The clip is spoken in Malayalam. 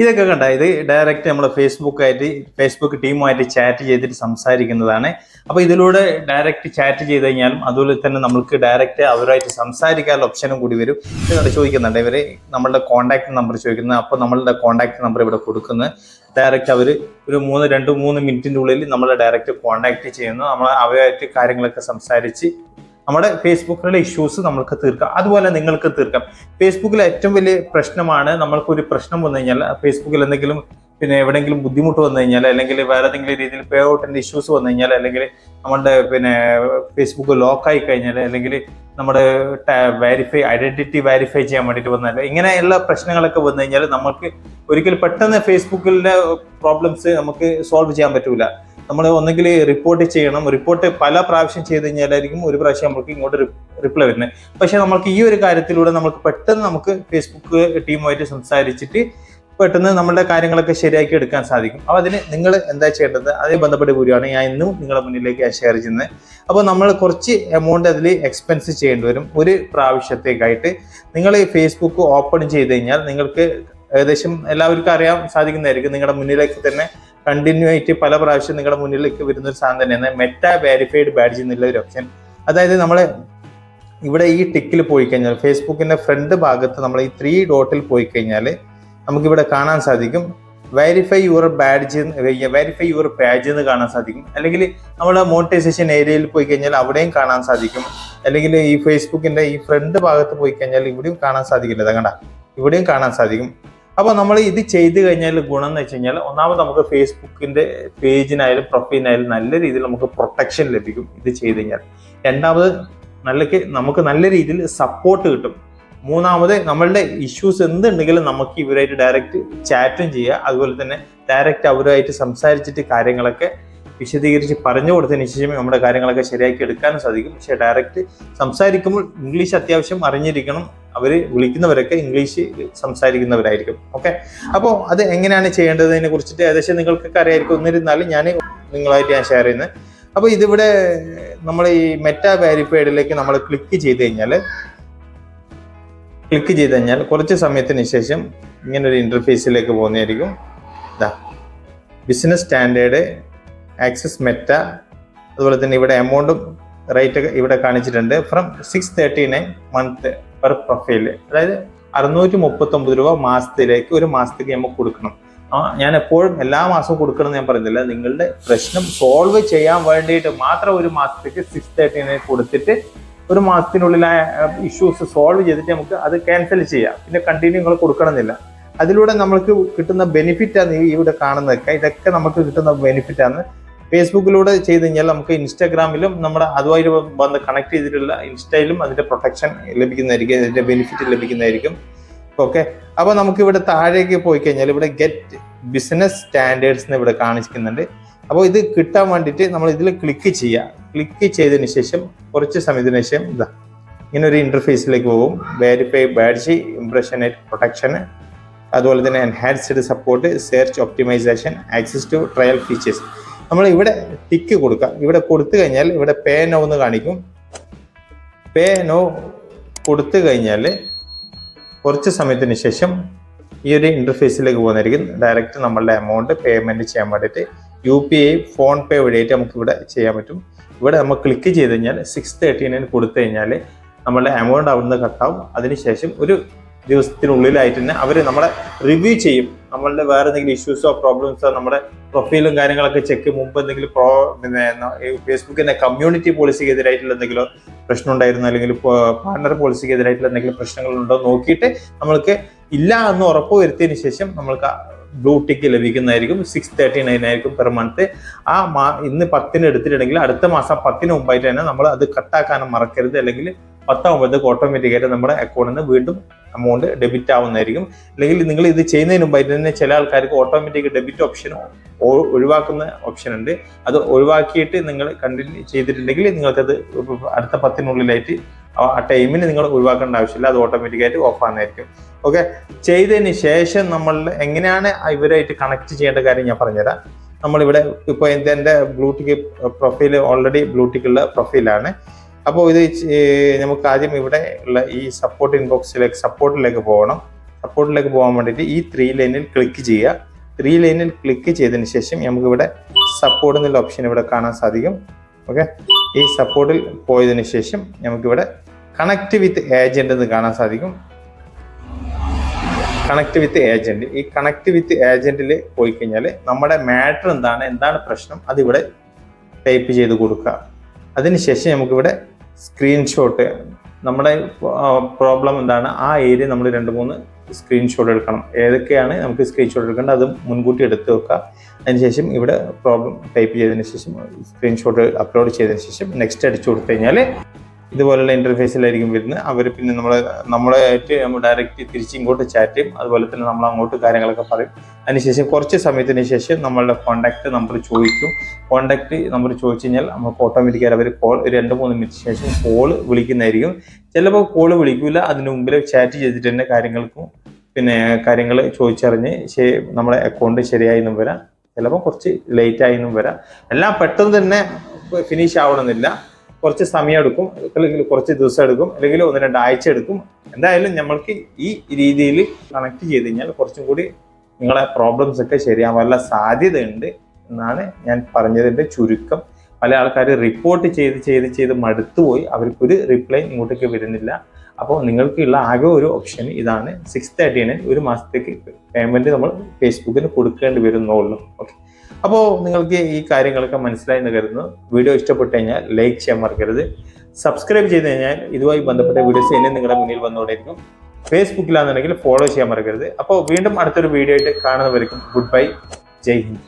ഇതൊക്കെ കണ്ട? ഇത് ഡയറക്റ്റ് നമ്മൾ ഫേസ്ബുക്കായിട്ട് ഫേസ്ബുക്ക് ടീമുമായിട്ട് ചാറ്റ് ചെയ്തിട്ട് സംസാരിക്കുന്നതാണ്. അപ്പോൾ ഇതിലൂടെ ഡയറക്റ്റ് ചാറ്റ് ചെയ്ത് കഴിഞ്ഞാലും അതുപോലെ തന്നെ നമുക്ക് ഡയറക്റ്റ് അവരുമായിട്ട് സംസാരിക്കാനുള്ള ഓപ്ഷനും കൂടി വരും. ഇത് ചോദിക്കുന്നുണ്ട്. ഇവർ നമ്മളുടെ കോൺടാക്ട് നമ്പർ ചോദിക്കുന്നത് അപ്പോൾ നമ്മളുടെ കോൺടാക്ട് നമ്പർ ഇവിടെ കൊടുക്കുന്നത് ഡയറക്റ്റ് അവർ ഒരു മൂന്ന് രണ്ട് മൂന്ന് മിനിറ്റിന്റെ ഉള്ളിൽ നമ്മളെ ഡയറക്റ്റ് കോൺടാക്ട് ചെയ്യുന്നു. നമ്മൾ അവരുമായിട്ട് കാര്യങ്ങളൊക്കെ സംസാരിച്ച് നമ്മുടെ ഫേസ്ബുക്കിലുള്ള ഇഷ്യൂസ് നമ്മൾക്ക് തീർക്കാം. അതുപോലെ നിങ്ങൾക്ക് തീർക്കാം. ഫേസ്ബുക്കിലെ ഏറ്റവും വലിയ പ്രശ്നമാണ് നമ്മൾക്കൊരു പ്രശ്നം വന്നു കഴിഞ്ഞാൽ ഫേസ്ബുക്കിൽ എന്തെങ്കിലും പിന്നെ എവിടെയെങ്കിലും ബുദ്ധിമുട്ട് വന്നു കഴിഞ്ഞാൽ അല്ലെങ്കിൽ വേറെ ഏതെങ്കിലും രീതിയിൽ പേ ഔട്ടിന്റെ ഇഷ്യൂസ് വന്നു കഴിഞ്ഞാൽ അല്ലെങ്കിൽ നമ്മുടെ പിന്നെ ഫേസ്ബുക്ക് ലോക്കായി കഴിഞ്ഞാൽ അല്ലെങ്കിൽ നമ്മുടെ വെരിഫൈ ഐഡന്റിറ്റി വെരിഫൈ ചെയ്യാൻ വേണ്ടിയിട്ട് വന്നാൽ ഇങ്ങനെയുള്ള പ്രശ്നങ്ങളൊക്കെ വന്നു കഴിഞ്ഞാൽ നമുക്ക് ഒരിക്കലും പെട്ടെന്ന് ഫേസ്ബുക്കിലെ പ്രോബ്ലംസ് നമുക്ക് സോൾവ് ചെയ്യാൻ പറ്റൂല. നമ്മൾ ഒന്നെങ്കിൽ റിപ്പോർട്ട് ചെയ്യണം റിപ്പോർട്ട് പല പ്രാവശ്യം ചെയ്ത് കഴിഞ്ഞാലായിരിക്കും ഒരു പ്രാവശ്യം നമുക്ക് ഇങ്ങോട്ട് റിപ്ലൈ വരുന്നത്. പക്ഷെ നമുക്ക് ഈ ഒരു കാര്യത്തിലൂടെ നമുക്ക് പെട്ടെന്ന് നമുക്ക് ഫേസ്ബുക്ക് ടീമുമായിട്ട് സംസാരിച്ചിട്ട് പെട്ടെന്ന് നമ്മുടെ കാര്യങ്ങളൊക്കെ ശരിയാക്കി എടുക്കാൻ സാധിക്കും. അപ്പോൾ അതിന് നിങ്ങൾ എന്താ ചെയ്യേണ്ടത്? അതേ ബന്ധപ്പെട്ട് കൂടിയാണ് ഞാൻ ഇന്നും നിങ്ങളുടെ മുന്നിലേക്ക് ഷെയർ ചെയ്യുന്നത്. അപ്പോൾ നമ്മൾ കുറച്ച് എമൗണ്ട് അതിൽ എക്സ്പെൻസ് ചെയ്യേണ്ടി വരും. ഒരു പ്രാവശ്യത്തേക്കായിട്ട് നിങ്ങൾ ഫേസ്ബുക്ക് ഓപ്പൺ ചെയ്ത് കഴിഞ്ഞാൽ നിങ്ങൾക്ക് ഏകദേശം എല്ലാവർക്കും അറിയാൻ സാധിക്കുന്നതായിരിക്കും. നിങ്ങളുടെ മുന്നിലേക്ക് തന്നെ കണ്ടിന്യൂ ആയിട്ട് പല പ്രാവശ്യം നിങ്ങളുടെ മുന്നിലേക്ക് വരുന്ന ഒരു സാധനം തന്നെയാണ് മെറ്റ വെരിഫൈഡ് ബാഡ്ജ് എന്നുള്ള ഒരു ഓപ്ഷൻ അതായത് നമ്മൾ ഇവിടെ ഈ ടിക്കിൽ പോയി കഴിഞ്ഞാൽ ഫേസ്ബുക്കിന്റെ ഫ്രണ്ട് ഭാഗത്ത് നമ്മൾ ഈ ത്രീ ഡോട്ടിൽ പോയി കഴിഞ്ഞാൽ നമുക്കിവിടെ കാണാൻ സാധിക്കും. Verify your badge verify your page എന്ന് കാണാൻ സാധിക്കും. അല്ലെങ്കിൽ നമ്മുടെ മോണിറ്റൈസേഷൻ ഏരിയയിൽ പോയി കഴിഞ്ഞാൽ അവിടെയും കാണാൻ സാധിക്കും. അല്ലെങ്കിൽ ഈ ഫേസ്ബുക്കിന്റെ ഈ ഫ്രണ്ട് ഭാഗത്ത് പോയി കഴിഞ്ഞാൽ ഇവിടെയും കാണാൻ സാധിക്കില്ല. കണ്ട ഇവിടെയും കാണാൻ സാധിക്കും. അപ്പോൾ നമ്മൾ ഇത് ചെയ്ത് കഴിഞ്ഞാൽ ഗുണം എന്ന് വെച്ച് കഴിഞ്ഞാൽ ഒന്നാമത് നമുക്ക് ഫേസ്ബുക്കിന്റെ പേജിനായാലും പ്രൊഫൈലിനായാലും നല്ല രീതിയിൽ നമുക്ക് പ്രൊട്ടക്ഷൻ ലഭിക്കും ഇത് ചെയ്ത് കഴിഞ്ഞാൽ രണ്ടാമത് നല്ല നമുക്ക് നല്ല രീതിയിൽ സപ്പോർട്ട് കിട്ടും. മൂന്നാമത് നമ്മളുടെ ഇഷ്യൂസ് എന്തുണ്ടെങ്കിലും നമുക്ക് ഇവരായിട്ട് ഡയറക്റ്റ് ചാറ്റും ചെയ്യുക. അതുപോലെ തന്നെ ഡയറക്റ്റ് അവരുമായിട്ട് സംസാരിച്ചിട്ട് കാര്യങ്ങളൊക്കെ വിശദീകരിച്ച് പറഞ്ഞു കൊടുത്തതിന് ശേഷം നമ്മുടെ കാര്യങ്ങളൊക്കെ ശരിയാക്കി എടുക്കാനും സാധിക്കും. പക്ഷേ ഡയറക്റ്റ് സംസാരിക്കുമ്പോൾ ഇംഗ്ലീഷ് അത്യാവശ്യം അറിഞ്ഞിരിക്കണം. അവർ വിളിക്കുന്നവരൊക്കെ ഇംഗ്ലീഷ് സംസാരിക്കുന്നവരായിരിക്കും. ഓക്കെ? അപ്പോൾ അത് എങ്ങനെയാണ് ചെയ്യേണ്ടതിനെ കുറിച്ചിട്ട് ഏകദേശം നിങ്ങൾക്കൊക്കെ അറിയായിരിക്കും. എന്നിരുന്നാലും ഞാൻ നിങ്ങളായിട്ട് ഞാൻ ഷെയർ ചെയ്യുന്നത്. അപ്പോൾ ഇതിവിടെ നമ്മൾ ഈ മെറ്റാ വാരിഫൈഡിലേക്ക് നമ്മൾ ക്ലിക്ക് ചെയ്ത് കഴിഞ്ഞാൽ ക്ലിക്ക് ചെയ്ത് കഴിഞ്ഞാൽ കുറച്ച് സമയത്തിന് ശേഷം ഇങ്ങനൊരു ഇന്റർഫേസിലേക്ക് പോകുന്നതായിരിക്കും. ഇതാ ബിസിനസ് സ്റ്റാൻഡേർഡ് ആക്സസ് മെറ്റ അതുപോലെ തന്നെ ഇവിടെ എമൗണ്ടും റേറ്റ് ഇവിടെ കാണിച്ചിട്ടുണ്ട്. From six thirty nine month per profile അതായത് അറുന്നൂറ്റി മുപ്പത്തൊമ്പത് രൂപ മാസത്തിലേക്ക് ഒരു മാസത്തേക്ക് നമുക്ക് കൊടുക്കണം. ഞാൻ എപ്പോഴും എല്ലാ മാസവും കൊടുക്കണം ഞാൻ പറയുന്നില്ല. നിങ്ങളുടെ പ്രശ്നം സോൾവ് ചെയ്യാൻ വേണ്ടിയിട്ട് മാത്രം ഒരു മാസത്തേക്ക് സിക്സ് തേർട്ടി നയൻ കൊടുത്തിട്ട് ഒരു മാസത്തിനുള്ളിൽ ഇഷ്യൂസ് സോൾവ് ചെയ്തിട്ട് നമുക്ക് അത് ക്യാൻസൽ ചെയ്യാം. പിന്നെ കണ്ടിന്യൂ നിങ്ങൾ കൊടുക്കണമെന്നില്ല. അതിലൂടെ നമ്മൾക്ക് കിട്ടുന്ന ബെനിഫിറ്റാണ് ഇവിടെ കാണുന്നതൊക്കെ. ഇതൊക്കെ നമുക്ക് കിട്ടുന്ന ബെനിഫിറ്റാണ് ഫേസ്ബുക്കിലൂടെ ചെയ്ത് കഴിഞ്ഞാൽ നമുക്ക് ഇൻസ്റ്റാഗ്രാമിലും നമ്മുടെ അതുമായിട്ട് വന്ന് കണക്ട് ചെയ്തിട്ടുള്ള ഇൻസ്റ്റയിലും അതിന്റെ പ്രൊട്ടക്ഷൻ ലഭിക്കുന്നതായിരിക്കും അതിന്റെ ബെനിഫിറ്റ് ലഭിക്കുന്നതായിരിക്കും. ഓക്കെ അപ്പോൾ നമുക്ക് ഇവിടെ താഴേക്ക് പോയി കഴിഞ്ഞാൽ ഇവിടെ ഗെറ്റ് ബിസിനസ് സ്റ്റാൻഡേർഡ്സ് ഇവിടെ കാണിക്കുന്നുണ്ട് അപ്പോൾ ഇത് കിട്ടാൻ വേണ്ടിയിട്ട് നമ്മൾ ഇതിൽ ക്ലിക്ക് ചെയ്യുക. ക്ലിക്ക് ചെയ്തതിന് ശേഷം കുറച്ച് സമയത്തിന് ശേഷം ഇതാ ഇങ്ങനെ ഒരു ഇന്റർഫേസിലേക്ക് പോകും. വെരിഫൈ ഇംപ്രഷൻ ആൻഡ് പ്രൊട്ടക്ഷൻ അതുപോലെ തന്നെ enhanced support search optimisation access to trial features നമ്മൾ ഇവിടെ ടിക്ക് കൊടുക്കാം. ഇവിടെ കൊടുത്തു കഴിഞ്ഞാൽ ഇവിടെ പേ നോ എന്ന് കാണിക്കും. പേ നോ കൊടുത്തു കഴിഞ്ഞാൽ കുറച്ച് സമയത്തിന് ശേഷം ഈ ഒരു ഇന്റർഫേസിലേക്ക് പോകുന്നതായിരിക്കും. ഡയറക്റ്റ് നമ്മളുടെ എമൗണ്ട് പേയ്മെന്റ് ചെയ്യാൻ വേണ്ടിയിട്ട് U P I PhonePe വഴിയായിട്ട് നമുക്ക് ഇവിടെ ചെയ്യാൻ പറ്റും. ഇവിടെ നമ്മൾ ക്ലിക്ക് ചെയ്ത് കഴിഞ്ഞാൽ സിക്സ് തേർട്ടി നയൻ കൊടുത്തു കഴിഞ്ഞാൽ നമ്മളുടെ എമൗണ്ട് അവിടുന്ന് കട്ടാവും അതിനുശേഷം ഒരു ദിവസത്തിനുള്ളിലായിട്ട് തന്നെ അവർ നമ്മളെ റിവ്യൂ ചെയ്യും. നമ്മളുടെ വേറെ എന്തെങ്കിലും ഇഷ്യൂസോ പ്രോബ്ലംസോ നമ്മുടെ പ്രൊഫൈലും കാര്യങ്ങളൊക്കെ ചെക്ക് മുമ്പ് എന്തെങ്കിലും പ്രോ പിന്നെ ഫേസ്ബുക്കിന്റെ കമ്മ്യൂണിറ്റി പോളിസിക്ക് എതിരായിട്ടുള്ള എന്തെങ്കിലും പ്രശ്നം ഉണ്ടായിരുന്നു അല്ലെങ്കിൽ പാർട്ണർ പോളിസിക്ക് എതിരായിട്ടുള്ള എന്തെങ്കിലും പ്രശ്നങ്ങളുണ്ടോ? നോക്കിയിട്ട് നമ്മൾക്ക് ഇല്ല എന്ന് ഉറപ്പ് വരുത്തിയതിന് ശേഷം നമ്മൾക്ക് ബ്ലൂ ടിക്ക് ലഭിക്കുന്നതായിരിക്കും. സിക്സ് തേർട്ടി നയൻ ആയിരിക്കും പെർ മന്ത് ആ മാ ഇന്ന് പത്തിന് എടുത്തിട്ടുണ്ടെങ്കിൽ അടുത്ത മാസം പത്തിന് മുമ്പായിട്ട് തന്നെ നമ്മൾ അത് കട്ടാക്കാനും മറക്കരുത്. അല്ലെങ്കിൽ പത്താകുമ്പോഴത്തേക്ക് ഓട്ടോമാറ്റിക്കായിട്ട് നമ്മുടെ അക്കൗണ്ടിൽ നിന്ന് വീണ്ടും എമൗണ്ട് ഡെബിറ്റ് ആവുന്നതായിരിക്കും. അല്ലെങ്കിൽ നിങ്ങൾ ഇത് ചെയ്യുന്നതിന് മുമ്പായിട്ട് തന്നെ ചില ആൾക്കാർക്ക് ഓട്ടോമാറ്റിക് ഡെബിറ്റ് ഓപ്ഷൻ ഒഴിവാക്കുന്ന ഓപ്ഷൻ ഉണ്ട്. അത് ഒഴിവാക്കിയിട്ട് നിങ്ങൾ കണ്ടിന്യൂ ചെയ്തിട്ടുണ്ടെങ്കിൽ നിങ്ങൾക്കത് അടുത്ത പത്തിനുള്ളിലായിട്ട് ആ ടൈമിന് നിങ്ങൾ ഒഴിവാക്കേണ്ട ആവശ്യമില്ല. അത് ഓട്ടോമാറ്റിക്കായിട്ട് ഓഫ് ആകുന്നതായിരിക്കും ഓക്കെ ചെയ്തതിന് ശേഷം നമ്മൾ എങ്ങനെയാണ് ഇവരായിട്ട് കണക്ട് ചെയ്യേണ്ട കാര്യം ഞാൻ പറഞ്ഞുതരാം. നമ്മളിവിടെ ഇപ്പോൾ എന്റെ ബ്ലൂടിക്ക് പ്രൊഫൈൽ ഓൾറെഡി ബ്ലൂടിക്കുള്ള പ്രൊഫൈലാണ് അപ്പോൾ ഇത് നമുക്ക് ആദ്യം ഇവിടെ ഉള്ള ഈ സപ്പോർട്ട് ഇൻബോക്സിലേക്ക് സപ്പോർട്ടിലേക്ക് പോകണം. സപ്പോർട്ടിലേക്ക് പോകാൻ വേണ്ടിയിട്ട് ഈ ത്രീ ലൈനിൽ ക്ലിക്ക് ചെയ്യുക. ത്രീ ലൈനിൽ ക്ലിക്ക് ചെയ്തതിന് ശേഷം നമുക്കിവിടെ സപ്പോർട്ട് എന്നുള്ള ഓപ്ഷൻ ഇവിടെ കാണാൻ സാധിക്കും. ഓക്കെ ഈ സപ്പോർട്ടിൽ പോയതിനു ശേഷം നമുക്കിവിടെ കണക്ട് വിത്ത് ഏജന്റ് എന്ന് കാണാൻ സാധിക്കും. കണക്ട് വിത്ത് ഏജന്റ് ഈ കണക്ട് വിത്ത് ഏജന്റിൽ പോയി കഴിഞ്ഞാൽ നമ്മുടെ മാറ്റർ എന്താണ് എന്താണ് പ്രശ്നം അതിവിടെ ടൈപ്പ് ചെയ്ത് കൊടുക്കുക. അതിനുശേഷം നമുക്കിവിടെ സ്ക്രീൻഷോട്ട്. നമ്മുടെ പ്രോബ്ലം എന്താണ്? ആ ഏരിയ നമ്മൾ രണ്ട് മൂന്ന് സ്ക്രീൻഷോട്ട് എടുക്കണം. ഏതൊക്കെയാണ് നമുക്ക് സ്ക്രീൻഷോട്ട് എടുക്കേണ്ടത്? അത് മുൻകൂട്ടി എടുത്ത് വെക്കുക. അതിനുശേഷം ഇവിടെ പ്രോബ്ലം ടൈപ്പ് ചെയ്തതിന് ശേഷം സ്ക്രീൻഷോട്ട് അപ്ലോഡ് ചെയ്തതിന് ശേഷം നെക്സ്റ്റ് അടിച്ചു കൊടുത്തു കഴിഞ്ഞാൽ ഇതുപോലുള്ള ഇന്റർഫേസിലായിരിക്കും വരുന്നത്. അവർ പിന്നെ നമ്മളെ നമ്മളായിട്ട് നമ്മൾ ഡയറക്റ്റ് തിരിച്ച് ഇങ്ങോട്ട് ചാറ്റ് ചെയ്യും. അതുപോലെ തന്നെ നമ്മൾ അങ്ങോട്ട് കാര്യങ്ങളൊക്കെ പറയും. അതിനുശേഷം കുറച്ച് സമയത്തിന് ശേഷം നമ്മളുടെ കോൺടാക്റ്റ് നമ്പർ ചോദിക്കും. കോൺടാക്റ്റ് നമ്പർ ചോദിച്ചു കഴിഞ്ഞാൽ നമുക്ക് ഓട്ടോമാറ്റിക്കായി അവർ കോൾ രണ്ട് മൂന്ന് മിനിറ്റ് ശേഷം കോൾ വിളിക്കുന്നതായിരിക്കും. ചിലപ്പോൾ കോൾ വിളിക്കില്ല അതിന് മുമ്പിൽ ചാറ്റ് ചെയ്തിട്ട് തന്നെ കാര്യങ്ങൾക്കും പിന്നെ കാര്യങ്ങൾ ചോദിച്ചറിഞ്ഞ് ശരി നമ്മുടെ അക്കൗണ്ട് ശരിയായി എന്നും വരാം. ചിലപ്പോൾ കുറച്ച് ലേറ്റ് ആയി വരാം. എല്ലാം പെട്ടെന്ന് തന്നെ ഫിനിഷ് ആവണമെന്നില്ല. കുറച്ച് സമയം എടുക്കും അല്ലെങ്കിൽ കുറച്ച് ദിവസം എടുക്കും അല്ലെങ്കിൽ ഒന്ന് രണ്ട് ആഴ്ച എടുക്കും എന്തായാലും നമ്മൾക്ക് ഈ രീതിയിൽ കണക്ട് ചെയ്ത് കഴിഞ്ഞാൽ കുറച്ചും കൂടി നിങ്ങളെ പ്രോബ്ലംസ് ഒക്കെ ശരിയാവാനുള്ള സാധ്യതയുണ്ട് എന്നാണ് ഞാൻ പറഞ്ഞതിന്റെ ചുരുക്കം. പല ആൾക്കാർ റിപ്പോർട്ട് ചെയ്ത് ചെയ്ത് ചെയ്ത് മടുത്തുപോയി അവർക്കൊരു റിപ്ലൈ ഇങ്ങോട്ടേക്ക് വരുന്നില്ല. അപ്പോൾ നിങ്ങൾക്കുള്ള ആകെ ഒരു ഓപ്ഷൻ ഇതാണ് സിക്സ് തേർട്ടീന് ഒരു മാസത്തേക്ക് പേയ്മെന്റ് നമ്മൾ ഫേസ്ബുക്കിന് കൊടുക്കേണ്ടി വരുന്നുള്ളൂ. ഓക്കെ അപ്പോൾ നിങ്ങൾക്ക് ഈ കാര്യങ്ങളൊക്കെ മനസ്സിലായി എന്ന് കരുതുന്നു. വീഡിയോ ഇഷ്ടപ്പെട്ടു കഴിഞ്ഞാൽ ലൈക്ക് ചെയ്യാൻ മറക്കരുത്. സബ്സ്ക്രൈബ് ചെയ്ത് കഴിഞ്ഞാൽ ഇതുമായി ബന്ധപ്പെട്ട വീഡിയോസ് ഇനി നിങ്ങളുടെ മുന്നിൽ വന്നുകൊണ്ടിരിക്കും ഫേസ്ബുക്കിലാണെന്നുണ്ടെങ്കിൽ ഫോളോ ചെയ്യാൻ മറക്കരുത്. അപ്പോൾ വീണ്ടും അടുത്തൊരു വീഡിയോ ആയിട്ട് കാണുന്നവർക്കും ഗുഡ് ബൈ ജയ് ഹിന്ദ്.